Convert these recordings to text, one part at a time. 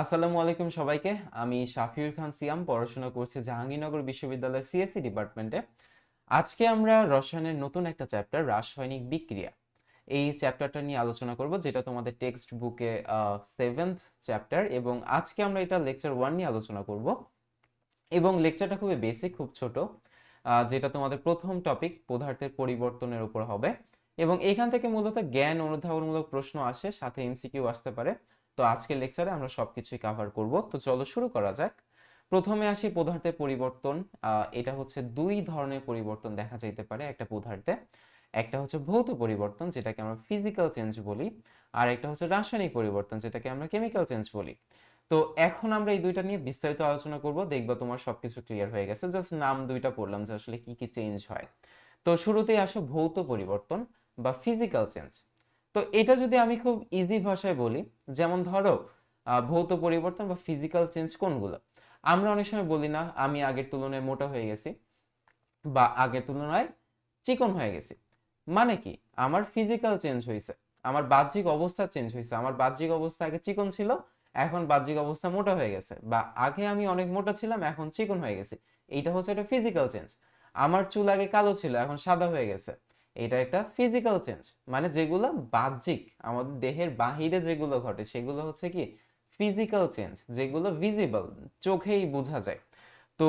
আসসালামু আলাইকুম সবাইকে। আমি শাফিউর খান সিয়াম, পড়াশোনা করছি জাহাঙ্গীরনগর বিশ্ববিদ্যালয় সিএসসি ডিপার্টমেন্টে। আজকে আমরা রসায়নের নতুন একটা চ্যাপ্টার, রাসায়নিক বিক্রিয়া। এই চ্যাপ্টারটা নিয়ে আলোচনা করব, যেটা তোমাদের টেক্সট বুকে সেভেন্থ চ্যাপ্টার। এবং আজকে আমরা এটা লেকচার ওয়ান নিয়ে আলোচনা করব। এবং লেকচারটা খুবই বেসিক খুব ছোট যেটা তোমাদের প্রথম টপিক পদার্থের পরিবর্তনের উপর হবে। এবং এখান থেকে মূলত জ্ঞান অনুধাবনমূলক প্রশ্ন আসে, সাথে এমসিকিউ আসতে পারে। তো আজকের লেকচারে আমরা সবকিছুই কভার করব। তো চলো শুরু করা যাক। প্রথমে আসি পদার্থের পরিবর্তন। এটা হচ্ছে দুই ধরনের পরিবর্তন দেখা যাইতে পারে একটা পদার্থে। একটা হচ্ছে ভৌত পরিবর্তন, যেটাকে আমরা ফিজিক্যাল চেঞ্জ বলি। আর একটা হচ্ছে রাসায়নিক পরিবর্তন, যেটাকে আমরা কেমিক্যাল চেঞ্জ বলি। তো এখন আমরা এই দুইটা নিয়ে বিস্তারিত আলোচনা করব। দেখবা তোমার সবকিছু ক্লিয়ার হয়ে গেছে। জাস্ট নাম দুইটা পড়লাম যে আসলে কি কি চেঞ্জ হয়। তো শুরুতেই আসো ভৌত পরিবর্তন বা ফিজিক্যাল চেঞ্জ তো এটা যদি আমি খুব ইজি ভাষায় বলি, যেমন ধরো ভৌত পরিবর্তন বা ফিজিক্যাল চেঞ্জ কোনগুলো? আমরা অনেক সময় বলি না, আমি আগের তুলনায় মোটা হয়ে গেছি বা আগের তুলনায় চিকন হয়ে গেছি। মানে কি? আমার ফিজিক্যাল চেঞ্জ হয়েছে, আমার বাহ্যিক অবস্থা চেঞ্জ হয়েছে, আমার বাহ্যিক অবস্থা আগে চিকন ছিল, এখন বাহ্যিক অবস্থা মোটা হয়ে গেছে বা আগে আমি অনেক মোটা ছিলাম, এখন চিকন হয়ে গেছি। এইটা হচ্ছে একটা ফিজিক্যাল চেঞ্জ আমার চুল আগে কালো ছিল, এখন সাদা হয়ে গেছে। এটা একটা ফিজিক্যাল চেঞ্জ মানে যেগুলো বাহ্যিক, আমাদের দেহের বাহিরে যেগুলো ঘটে, সেগুলো হচ্ছে কি? ফিজিক্যাল চেঞ্জ যেগুলো ভিজিবল চোখেই বোঝা যায়। তো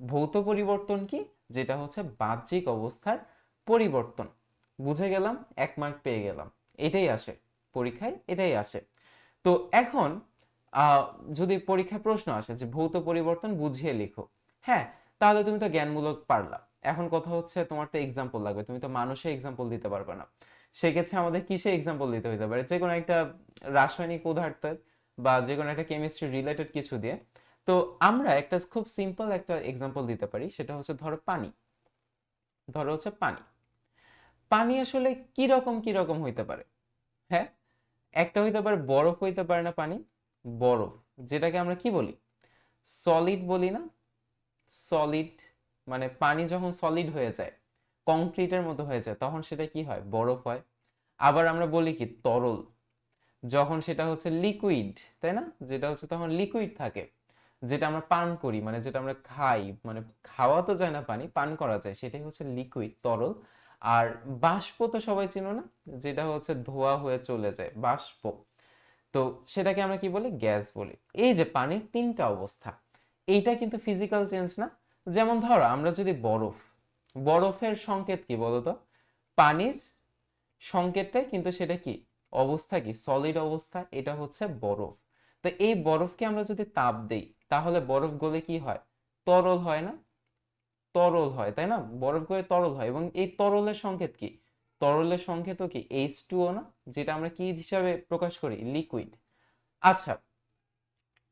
ভৌত পরিবর্তন কি? যেটা হচ্ছে বাহ্যিক অবস্থার পরিবর্তন। বুঝে গেলাম? এক মার্ক পেয়ে গেলাম। এটাই আসে। পরীক্ষায় এটাই আসে। তো এখন যদি পরীক্ষায় প্রশ্ন আসে যে ভৌত পরিবর্তন বুঝিয়ে লিখো। হ্যাঁ তাহলে তুমি তো জ্ঞানমূলক পারলা। এখন কথা হচ্ছে তোমার তো এক্সাম্পল লাগবে, তুমি তো মানুষে এক্সাম্পল দিতে পারবে না। সেক্ষেত্রে আমাদের কিসে এক্সাম্পল দিতে হতে পারে? যে কোনো একটা রাসায়নিক পদার্থের বা যে কোনো একটা কেমিস্ট্রি রিলেটেড কিছু দিয়ে। তো আমরা একটা খুব সিম্পল একটা এক্সাম্পল দিতে পারি, সেটা হচ্ছে ধরো পানি। ধরো হচ্ছে পানি। পানি আসলে কি রকম কি রকম হইতে পারে? হ্যাঁ? একটা হইতে পারে বরফ হইতে পারে না পানি, বরফ। যেটাকে আমরা কি বলি? সলিড বলি না? সলিড মানে পানি যখন সলিড হয়ে যায় কংক্রিটের মতো হয়ে যায়, তখন সেটা কি হয়? বরফ হয়। আবার আমরা বলি কি? তরল। যখন সেটা হচ্ছে লিকুইড তাই না? যেটা হচ্ছে তখন লিকুইড থাকে, যেটা আমরা পান করি মানে যেটা আমরা খাই মানে খাওয়া তো যায় না পানি, পান করা যায়, সেটাই হচ্ছে লিকুইড তরল। আর বাষ্প তো সবাই চিনো না? যেটা হচ্ছে ধোয়া হয়ে চলে যায়, বাষ্প। তো সেটাকে আমরা কি বলি? গ্যাস বলি। এই যে পানির তিনটা অবস্থা, এইটা কিন্তু ফিজিক্যাল চেঞ্জ না যেমন ধরো, আমরা যদি বরফ, বরফের সংকেত কি বলতো? পানির সংকেতটাই কিন্তু সেটা কি? অবস্থা কি? সলিড অবস্থা, এটা হচ্ছে বরফ। তো এই বরফকে আমরা যদি তাপ দেই, তাহলে বরফ গলে কি হয়? তরল হয় না? তরল হয়, তাই না? বরফ গলে তরল হয়, এবং এই তরলের সংকেত কি? তরলের সংকেত কি? এইচ টুও না? যেটা আমরা কি হিসাবে প্রকাশ করি? লিকুইড আচ্ছা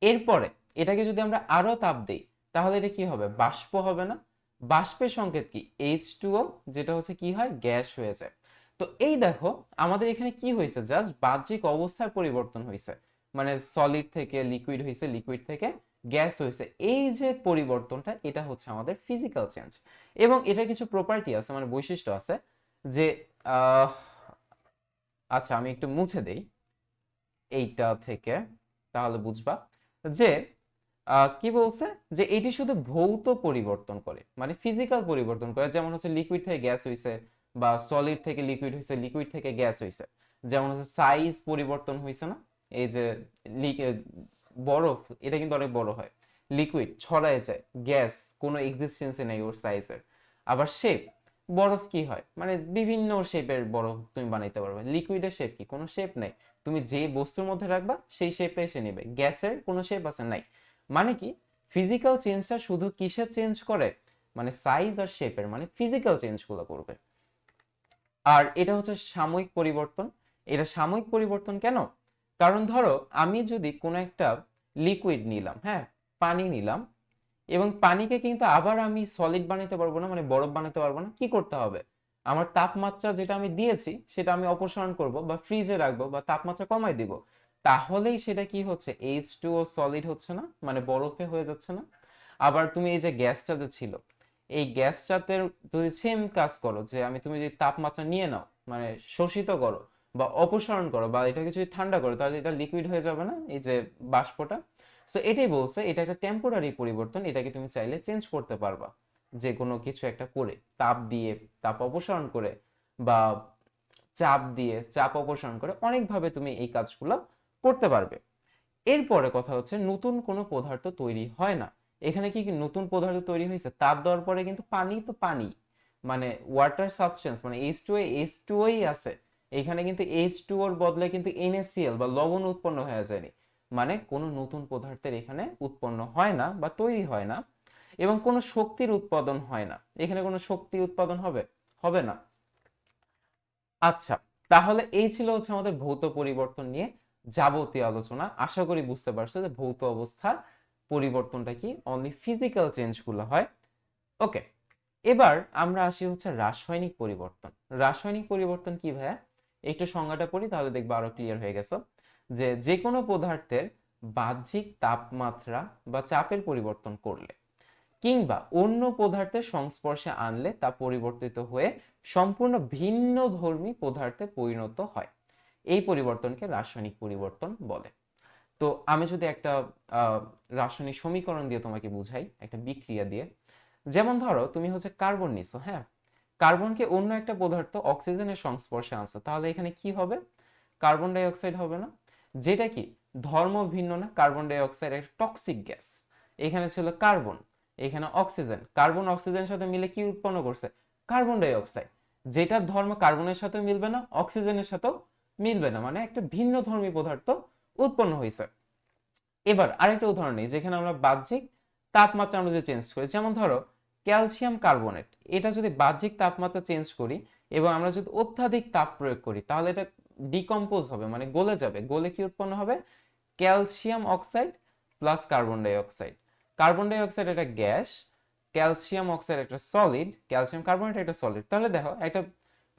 এরপরে এটাকে যদি আমরা আরও তাপ দেই তাহলে এটা কি হবে? বাষ্প হবে না। বাষ্পের সংকেত কি? এইচ টুও যেটা হচ্ছে কি হয়? গ্যাস হয়ে যায়। তো এই দেখো, আমাদের এখানে কি হয়েছে? জাস্ট বাহ্যিক অবস্থার পরিবর্তন হয়েছে। মানে সলিড থেকে লিকুইড হয়েছে লিকুইড থেকে গ্যাস হয়েছে। এই যে পরিবর্তনটা, এটা হচ্ছে আমাদের ফিজিক্যাল চেঞ্জ এবং এটার কিছু প্রপার্টি আছে মানে বৈশিষ্ট্য আছে যে আচ্ছা আমি একটু মুছে দেই। এইটা থেকে, তাহলে বুঝবা যে কি বলছে? যে এটি শুধু ভৌত পরিবর্তন করে মানে ফিজিক্যাল পরিবর্তন করে। যেমন হচ্ছে লিকুইড থেকে গ্যাস হয়েছে বা সলিড থেকে লিকুইড হয়েছে লিকুইড থেকে গ্যাস হয়েছে যেমন হচ্ছে সাইজ পরিবর্তন হয়েছে না? এই যে বরফ, এটা কিন্তু অনেক বড় হয়। লিকুইড ছড়ায় যায় গ্যাস কোনো এক্সিস্টেন্সে নেই ওর সাইজের আবার শেপ বরফ কি হয়? মানে বিভিন্ন শেপের বরফ তুমি বানাইতে পারবে। লিকুইডের শেপ কি? কোনো শেপ নেই। তুমি যে বস্তুর মধ্যে রাখবা, সেই শেপে এসে নেবে। গ্যাসের কোনো শেপ আছে? নাই। মানে কি? ফিজিক্যাল চেঞ্জটা শুধু কিসের চেঞ্জ করে? মানে সাইজ আর শেপের মানে ফিজিক্যাল চেঞ্জগুলো করবে। আর এটা হচ্ছে সাময়িক পরিবর্তন। এটা সাময়িক পরিবর্তন কেন? কারণ ধরো, আমি যদি কোনো একটা লিকুইড নিলাম হ্যাঁ পানি নিলাম, এবং পানিকে কিন্তু আবার আমি সলিড বানাতে পারব না মানে বরফ বানাতে পারব না, কি করতে হবে? আমার তাপমাত্রা যেটা আমি দিয়েছি, সেটা আমি অপসারণ করব বা ফ্রিজে রাখব বা তাপমাত্রা কমাই দিব। তাহলেই সেটা কি হচ্ছে? এইচ টু ও সলিড হচ্ছে না? মানে বরফে হয়ে যাচ্ছে না? আবার তুমি এই যে গ্যাসটা যে ছিল, এই গ্যাসটাতে যদি সেম কাজ করো, যে আমি তুমি যদি তাপমাত্রা নিয়ে নাও মানে শোষিত করো বা অপসারণ করো বা এটাকে যদি ঠান্ডা করো, তাহলে এটা লিকুইড হয়ে যাবে না, এই যে বাষ্পটা। সো এটাই বলছে, এটা একটা টেম্পোরারি পরিবর্তন, এটাকে তুমি চাইলে চেঞ্জ করতে পারবা। যে কোনো কিছু একটা করে, তাপ দিয়ে, তাপ অপসারণ করে বা চাপ দিয়ে, চাপ অপসারণ করে, অনেকভাবে তুমি এই কাজগুলো করতে পারবে। এরপরে কথা হচ্ছে নতুন কোনো পদার্থ তৈরি হয় না। এখানে কি নতুন পদার্থ তৈরি হয়েছে? তাপ দেওয়ার পরে কিন্তু পানি তো পানি। মানে ওয়াটার সাবস্টেন্স মানে এইচ টু এইচ টু আছে। এখানে কিন্তু এইচ টু ওর বদলে কিন্তু এনএসিএল বা লবণ উৎপন্ন হয়ে যায়নি মানে কোনো নতুন পদার্থের এখানে উৎপন্ন হয় না বা তৈরি হয় না এবং কোনো শক্তির উৎপাদন হয় না। এখানে কোনো শক্তি উৎপাদন হবে? হবে না। আচ্ছা তাহলে এই ছিল হচ্ছে আমাদের ভৌত পরিবর্তন নিয়ে যাবতীয় আলোচনা। আশা করি বুঝতে পারছ যে ভৌত অবস্থার পরিবর্তনটা কি? অনলি ফিজিক্যাল চেঞ্জগুলো হয়। ওকে এবার আমরা আসি হচ্ছে রাসায়নিক পরিবর্তন। রাসায়নিক পরিবর্তন কি ভাইয়া? একটু সংজ্ঞাটা পড়ি, তাহলে দেখব আরও ক্লিয়ার হয়ে গেছে। যে যে কোনো পদার্থের বাহ্যিক তাপমাত্রা বা চাপের পরিবর্তন করলে কিংবা অন্য পদার্থের সংস্পর্শে আনলে তা পরিবর্তিত হয়ে সম্পূর্ণ ভিন্ন ধর্মী পদার্থে পরিণত হয়। এই পরিবর্তনকে রাসায়নিক পরিবর্তন বলে। তো আমি যদি একটা রাসায়নিক সমীকরণ দিয়ে তোমাকে বুঝাই, একটা বিক্রিয়া দিয়ে। যেমন ধরো, তুমি হচ্ছে কার্বন নিছো হ্যাঁ? কার্বনকে অন্য একটা পদার্থ অক্সিজেনের সংস্পর্শে আনছো, তাহলে এখানে কি হবে? কার্বন ডাই অক্সাইড হবে না। যেটা কি? ধর্ম ভিন্ন না, কার্বন ডাই অক্সাইড একটা টক্সিক গ্যাস এখানে ছিল কার্বন, এখানে অক্সিজেন। কার্বন অক্সিজেনের সাথে মিলে কি উৎপন্ন করছে? কার্বন ডাই অক্সাইড যেটার ধর্ম কার্বনের সাথে মিলবে না, অক্সিজেনের সাথেও মিলবে না মানে একটা ভিন্ন ধর্মী পদার্থ উৎপন্ন হয়েছে। এবার আরেকটা উদাহরণ নেই, যেখানে আমরা বাহ্যিক তাপমাত্রা আমরা যদি চেঞ্জ করি, যেমন ধরো ক্যালসিয়াম কার্বনেট এটা যদি বাহ্যিক তাপমাত্রা চেঞ্জ করি এবং আমরা যদি অত্যাধিক তাপ প্রয়োগ করি, তাহলে এটা ডিকম্পোজ হবে মানে গলে যাবে। গলে কি উৎপন্ন হবে? Calcium oxide plus carbon dioxide carbon dioxide একটা গ্যাস ক্যালসিয়াম অক্সাইড একটা সলিড ক্যালসিয়াম কার্বনেট একটা সলিড তাহলে দেখো, একটা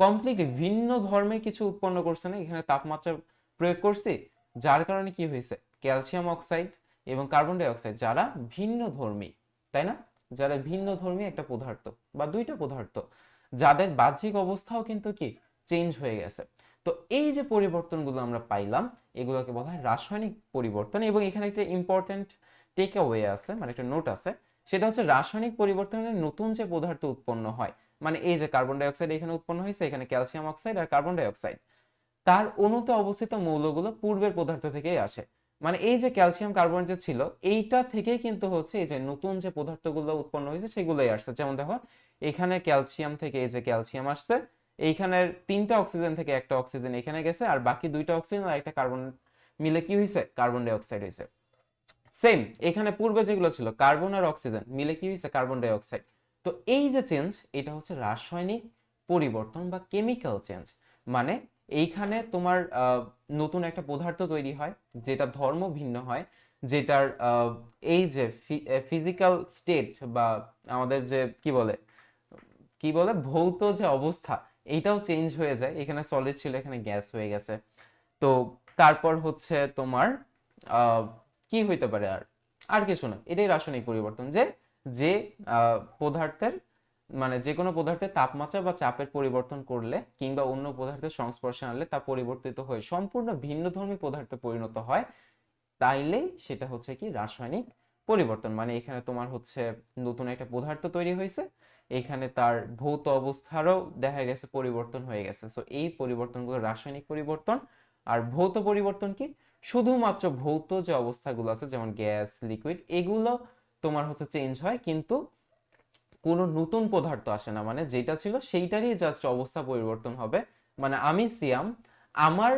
কমপ্লিটলি ভিন্ন ধর্মের কিছু উৎপন্ন করছে না, এখানে তাপমাত্রা প্রয়োগ করছি, যার কারণে কি হয়েছে? ক্যালসিয়াম অক্সাইড এবং কার্বন ডাই অক্সাইড যারা ভিন্ন ধর্মী, তাই না? যারা ভিন্ন ধর্মী একটা পদার্থ বা দুইটা পদার্থ, যাদের বাহ্যিক অবস্থাও কিন্তু কি? চেঞ্জ হয়ে গেছে। তো এই যে পরিবর্তনগুলো আমরা পাইলাম, এগুলোকে বলা হয় রাসায়নিক পরিবর্তন এবং এখানে একটা ইম্পর্টেন্ট টেক অ্যাওয়ে আছে মানে একটা নোট আছে, সেটা হচ্ছে রাসায়নিক পরিবর্তনের নতুন যে পদার্থ উৎপন্ন হয় মানে এই যে কার্বন ডাই অক্সাইড এখানে উৎপন্ন হয়েছে, এখানে ক্যালসিয়াম অক্সাইড আর কার্বন ডাই অক্সাইড তার অণুতে অবস্থিত মৌলগুলো পূর্বের পদার্থ থেকেই আসে। মানে এই যে ক্যালসিয়াম কার্বন যে ছিল, এইটা থেকেই কিন্তু হচ্ছে এই যে নতুন যে পদার্থগুলো উৎপন্ন হয়েছে, সেগুলোই আসছে। যেমন দেখো, এখানে ক্যালসিয়াম থেকে এই যে ক্যালসিয়াম আসছে, এইখানের তিনটা অক্সিজেন থেকে একটা অক্সিজেন এখানে গেছে, আর বাকি দুইটা অক্সিজেন আর একটা কার্বন মিলে কি হয়েছে? কার্বন ডাই অক্সাইড হয়েছে। সেম এখানে পূর্বে যেগুলো ছিল কার্বন আর অক্সিজেন মিলে কি হয়েছে? কার্বন ডাই অক্সাইড তো এই যে চেঞ্জ এটা হচ্ছে রাসায়নিক পরিবর্তন বা কেমিক্যাল চেঞ্জ মানে এইখানে তোমার নতুন একটা পদার্থ তৈরি হয়, যেটা ধর্ম ভিন্ন হয়, যেটার এই যে ফিজিক্যাল স্টেট বা আমাদের যে, কি বলে কি বলে, ভৌত যে অবস্থা, এইটাও চেঞ্জ হয়ে যায়। এখানে সলিড ছিল, এখানে গ্যাস হয়ে গেছে। তো তারপর হচ্ছে তোমার কি হইতে পারে আর? আর কিছু না, এটাই রাসায়নিক পরিবর্তন যে যে পদার্থের মানে যে কোনো পদার্থের তাপমাত্রা বা চাপের পরিবর্তন করলে কিংবা অন্য পদার্থের সংস্পর্শে আনলে তা পরিবর্তিত হয়ে সম্পূর্ণ ভিন্নধর্মী পদার্থে পরিণত হয়, তাইলেই সেটা হচ্ছে কি রাসায়নিক পরিবর্তন। মানে এখানে তোমার হচ্ছে নতুন একটা পদার্থ তৈরি হয়েছে, এখানে তার ভৌত অবস্থারও দেখা গেছে পরিবর্তন হয়ে গেছে। সো এই পরিবর্তনগুলো রাসায়নিক পরিবর্তন আর ভৌত পরিবর্তন কি? শুধুমাত্র ভৌত যে অবস্থাগুলো আছে, যেমন গ্যাস, লিকুইড, এগুলো তোমার হচ্ছে চেঞ্জ হয়, কিন্তু কোনো নতুন পদার্থ আসে না। মানে যেটা ছিল সেইটারই জাস্ট অবস্থা পরিবর্তন হবে। মানে আমি সিয়াম আমার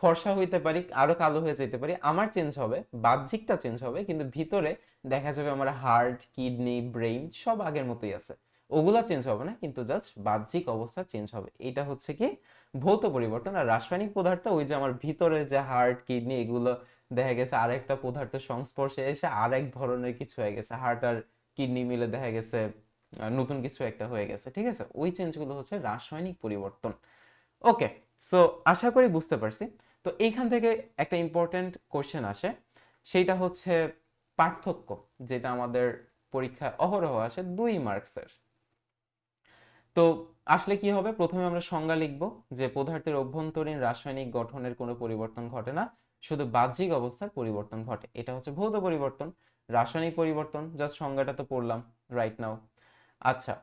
ফর্সা হইতে পারি, আরও কালো হয়ে যেতে পারি, আমার চেঞ্জ হবে, বাহ্যিকটা চেঞ্জ হবে, কিন্তু ভিতরে দেখা যাবে আমার হার্ট কিডনি ব্রেইন সব আগের মতোই আছে। ওগুলা চেঞ্জ হবে না, কিন্তু জাস্ট বাহ্যিক অবস্থা চেঞ্জ হবে। এটা হচ্ছে কি ভৌত পরিবর্তন আর রাসায়নিক পদার্থ, ওই যে আমার ভিতরে যে হার্ট কিডনি এগুলো দেখা গেছে আরেকটা পদার্থের সংস্পর্শে এসে আরেক ধরনের কিছু হয়ে গেছে। হার্ট আর কিডনি মিলে দেখা গেছে নতুন কিছু একটা হয়ে গেছে, ঠিক আছে? ওই চেঞ্জগুলো হচ্ছে রাসায়নিক পরিবর্তন। ওকে সো আশা করি বুঝতে পারছি। তো এইখান থেকে একটা ইম্পর্টেন্ট কোশ্চেন আসে। সেইটা হচ্ছে পার্থক্য, যেটা আমাদের পরীক্ষায় অহরহ আসে দুই মার্কসের তো আসলে কি হবে? প্রথমে আমরা সংজ্ঞা লিখব যে পদার্থের অভ্যন্তরীণ রাসায়নিক গঠনের কোনো পরিবর্তন ঘটে না। শুধু বাহ্যিক অবস্থার পরিবর্তন ঘটে। এটা হচ্ছে ভৌত পরিবর্তন, রাসায়নিক পরিবর্তন জাস্ট সংজ্ঞাটা তো পড়লাম রাইট নাও আচ্ছা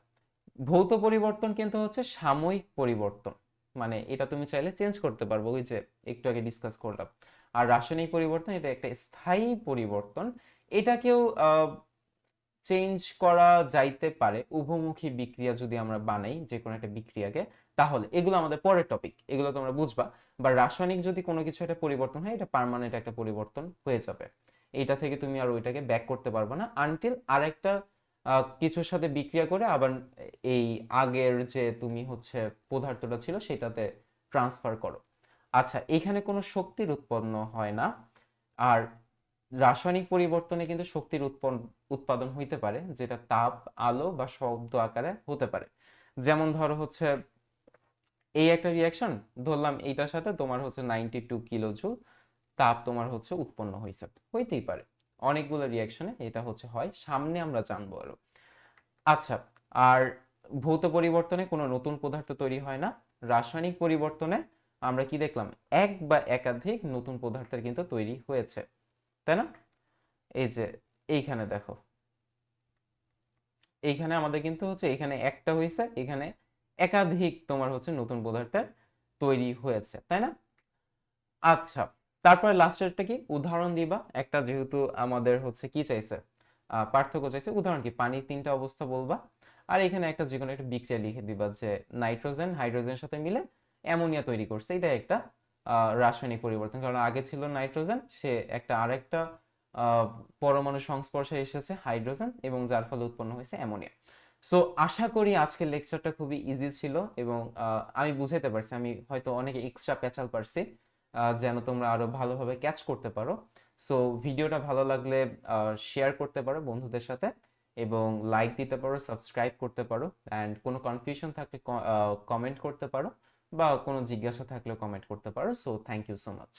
ভৌত পরিবর্তন কিন্তু হচ্ছে সাময়িক পরিবর্তন। মানে এটা তুমি চাইলে চেঞ্জ করতে পারব, ওই যে একটু আগে ডিসকাস করলাম। আর রাসায়নিক পরিবর্তন, এটা একটা স্থায়ী পরিবর্তন। এটাকেও চেঞ্জ করা যাইতে পারে, উভমুখী বিক্রিয়া যদি আমরা বানাই যে কোনো একটা বিক্রিয়াকে, তাহলে এগুলো আমাদের পরের টপিক এগুলো তোমরা বুঝবা। বা রাসায়নিক যদি কোনো কিছু একটা পরিবর্তন হয়, এটা পার্মানেন্ট একটা পরিবর্তন হয়ে যাবে। এইটা থেকে তুমি আর ওইটাকে ব্যাক করতে পারবে না আনটিল আরেকটা কিছুর সাথে বিক্রিয়া করে আবার এই আগের যে তুমি হচ্ছে পদার্থটা ছিল সেটাতে ট্রান্সফার করো। আচ্ছা এখানে কোনো শক্তির উৎপন্ন হয় না। আর রাসায়নিক পরিবর্তনে কিন্তু শক্তির উৎপন্ন উৎপাদন হইতে পারে, যেটা তাপ, আলো বা শব্দ আকারে হতে পারে। যেমন ধরো হচ্ছে এই একটা রিয়াকশন ধরলাম এইটার সাথে তোমার হচ্ছে নাইনটি টু কিলো জুল তাপ তোমার হচ্ছে উৎপন্ন হয়েছে হইতেই পারে। অনেকগুলো রিয়াকশনে এটা হচ্ছে হয়। সামনে আমরা জানব আরও। আচ্ছা আর ভৌত পরিবর্তনে কোনো নতুন পদার্থ তৈরি হয় না। রাসায়নিক পরিবর্তনে আমরা কি দেখলাম? এক বা একাধিক নতুন পদার্থের কিন্তু তৈরি হয়েছে। তাই না? এই যে, এইখানে দেখো। এইখানে আমাদের কিন্তু হচ্ছে, এখানে একটা হয়েছে এখানে একাধিক তোমার হচ্ছে নতুন পদার্থের তৈরি হয়েছে, তাই না? আচ্ছা তারপরে লাস্টেরটা কি? উদাহরণ দিবা। একটা যেহেতু আমাদের হচ্ছে কি চাইছে? পার্থক্য চাইছে। উদাহরণ কি? পানির তিনটা অবস্থা বলবা। আর এখানে একটা যে কোনো একটা বিক্রিয়া লিখে দিবা যে নাইট্রোজেন, হাইড্রোজেনের সাথে মিলে অ্যামোনিয়া তৈরি করছে। এটা একটা রাসায়নিক পরিবর্তন। কারণ আগে ছিল নাইট্রোজেন, সে একটা আরেকটা পরমাণু সংস্পর্শে এসেছে হাইড্রোজেন এবং যার ফলে উৎপন্ন হয়েছে অ্যামোনিয়া। সো আশা করি আজকের লেকচারটা খুবই ইজি ছিল এবং আমি বুঝাইতে পারছি, আমি হয়তো অনেক এক্সট্রা পেঁচাল পারছি যেন তোমরা আরও ভালোভাবে ক্যাচ করতে পারো। সো ভিডিওটা ভালো লাগলে শেয়ার করতে পারো বন্ধুদের সাথে এবং লাইক দিতে পারো সাবস্ক্রাইব করতে পারো অ্যান্ড কোনো কনফিউশন থাকলে কমেন্ট করতে পারো বা কোনো জিজ্ঞাসা থাকলে কমেন্ট করতে পারো। So thank you so much